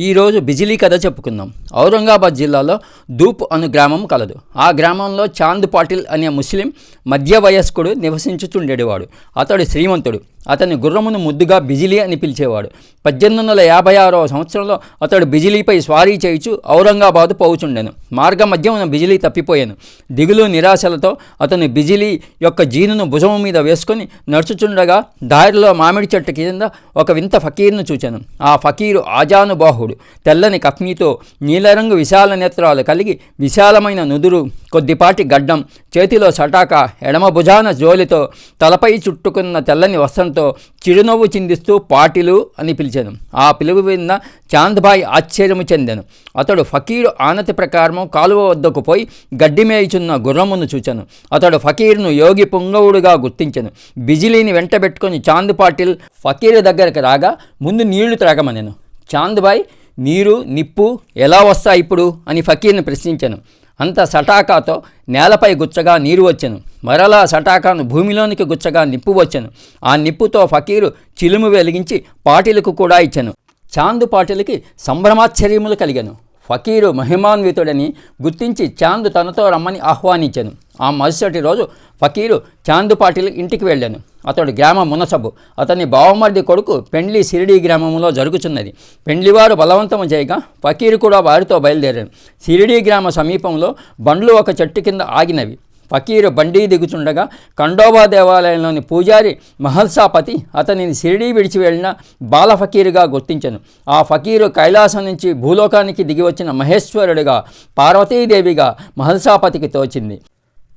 ఈరోజు బిజిలీ కథ చెప్పుకుందాం. ఔరంగాబాద్ జిల్లాలో దూప్ అను గ్రామం కలదు. ఆ గ్రామంలో చాంద్ పాటిల్ అనే ముస్లిం మధ్య వయస్కుడు నివసించుచుండేవాడు. అతడు శ్రీమంతుడు. అతని గుర్రమును ముద్దుగా బిజిలీ అని పిలిచేవాడు. పద్దెనిమిది వందల యాభై ఆరవ సంవత్సరంలో అతడు బిజిలీపై స్వారీ చేయుచు ఔరంగాబాదు పోవుచుండెను. మార్గ మధ్యమున బిజిలీ తప్పిపోయాను. దిగులు నిరాశలతో అతను బిజిలీ యొక్క జీనును భుజము మీద వేసుకొని నడుచుచుండగా దారిలో మామిడి చెట్టు కింద ఒక వింత ఫకీర్ను చూచాను. ఆ ఫకీరు ఆజానుబాహుడు. తెల్లని కఫ్మీతో నీలరంగు విశాల నేత్రాలు కలిగి విశాలమైన నుదురు కొద్దిపాటి గడ్డం. చేతిలో సటాక ఎడమ భుజాన జోలితో తలపై చుట్టుకున్న తెల్లని వస్త్రంతో చిరునవ్వు చిందిస్తూ పాటిలు అని పిలిచాను. ఆ పిలుపు విన్న చాంద్బాయ్ ఆశ్చర్యము చెందాను. అతడు ఫకీరు ఆనతి ప్రకారము కాలువ వద్దకు పోయి గడ్డి మేయుచున్న గుర్రమును చూచాను. అతడు ఫకీర్ను యోగి పుంగవుడుగా గుర్తించాను. బిజిలీని వెంటబెట్టుకొని చాంద్ పాటిల్ ఫకీర్ దగ్గరకు రాగా ముందు నీళ్ళు త్రాగమనేను. చాంద్బాయ్ నీరు నిప్పు ఎలా వస్తాయి ఇప్పుడు? అని ఫకీర్ని ప్రశ్నించాను. అంత సటాకాతో నేలపై గుచ్చగా నీరు వచ్చెను. మరలా సటాకాను భూమిలోనికి గుచ్చగా నిప్పు వచ్చెను. ఆ నిప్పుతో ఫకీరు చిలుము వెలిగించి పాటిలకు కూడా ఇచ్చెను. చాందు పాటిలకి సంభ్రమాశ్చర్యములు కలిగాను. ఫకీరు మహిమాన్వితుడని గుర్తించి చాందు తనతో రమ్మని ఆహ్వానించాను. ఆ మరుసటి రోజు ఫకీరు చాందు పాటిల్ ఇంటికి వెళ్ళాను. అతడు గ్రామ మునసబు. అతని బావమర్ది కొడుకు పెండ్లి సిరిడి గ్రామంలో జరుగుతున్నది పెండ్లివారు బలవంతం చేయగా ఫకీరు కూడా వారితో బయలుదేరాను సిరిడి గ్రామ సమీపంలో బండ్లు ఒక చెట్టు కింద ఆగినవి. ఫకీరు బండి దిగుచుండగా ఖండోబా దేవాలయంలోని పూజారి మహల్సాపతి అతనిని షిరిడీ విడిచి వెళ్ళిన బాల ఫకీరుగా గుర్తించను. ఆ ఫకీరు కైలాసం నుంచి భూలోకానికి దిగి వచ్చిన మహేశ్వరుడిగా పార్వతీదేవిగా మహల్సాపతికి తోచింది.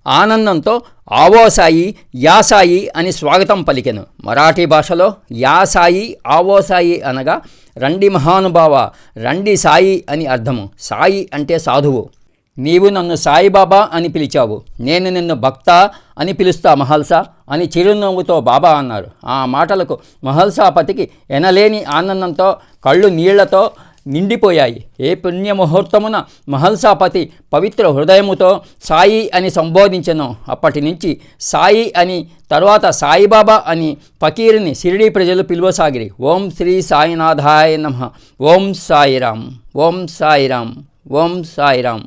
ఆనందంతో ఆవోసాయి యాసాయి అని స్వాగతం పలికెను. మరాఠీ భాషలో యాసాయి ఆవోసాయి అనగా రండి మహానుభావ రండి సాయి అని అర్థము. సాయి అంటే సాధువు. నీవు నన్ను సాయిబాబా అని పిలిచావు. నేను నిన్ను భక్త అని పిలుస్తా మహల్సా అని చిరునవ్వుతో బాబా అన్నారు. ఆ మాటలకు మహల్సాపతికి ఎనలేని ఆనందంతో కళ్ళు నీళ్ళతో నిండిపోయాయి. ఏ పుణ్యముహూర్తమున మహల్సాపతి పవిత్ర హృదయముతో సాయి అని సంబోధించను. అప్పటి నుంచి సాయి అని తరువాత సాయిబాబా అని ఫకీరుని షిరిడీ ప్రజలు పిలువసాగిరి. ఓం శ్రీ సాయినాథాయ నమ. ఓం సాయిరామ్. ఓం సాయిరామ్. ఓం సాయిరామ్.